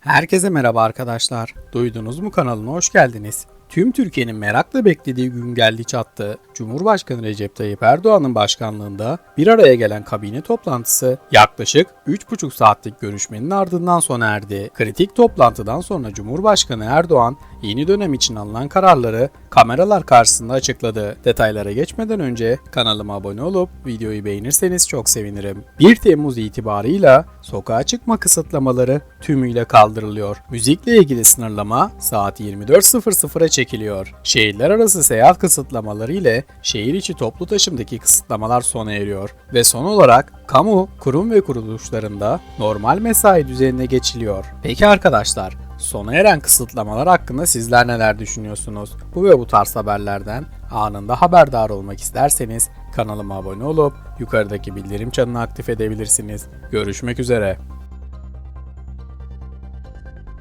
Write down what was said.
Herkese merhaba arkadaşlar. Duydunuz mu kanalına hoş geldiniz. Tüm Türkiye'nin merakla beklediği gün geldi çattı. Cumhurbaşkanı Recep Tayyip Erdoğan'ın başkanlığında bir araya gelen kabine toplantısı yaklaşık 3,5 saatlik görüşmenin ardından sona erdi. Kritik toplantıdan sonra Cumhurbaşkanı Erdoğan yeni dönem için alınan kararları kameralar karşısında açıkladı. Detaylara geçmeden önce kanalıma abone olup videoyu beğenirseniz çok sevinirim. 1 Temmuz itibarıyla sokağa çıkma kısıtlamaları tümüyle kaldırılıyor. Müzikle ilgili sınırlama saat 24.00'a çekiliyor. Şehirler arası seyahat kısıtlamaları ile şehir içi toplu taşımdaki kısıtlamalar sona eriyor ve son olarak kamu, kurum ve kuruluşlarında normal mesai düzenine geçiliyor. Peki arkadaşlar, sona eren kısıtlamalar hakkında sizler neler düşünüyorsunuz? Bu ve bu tarz haberlerden anında haberdar olmak isterseniz kanalıma abone olup yukarıdaki bildirim çanını aktif edebilirsiniz. Görüşmek üzere.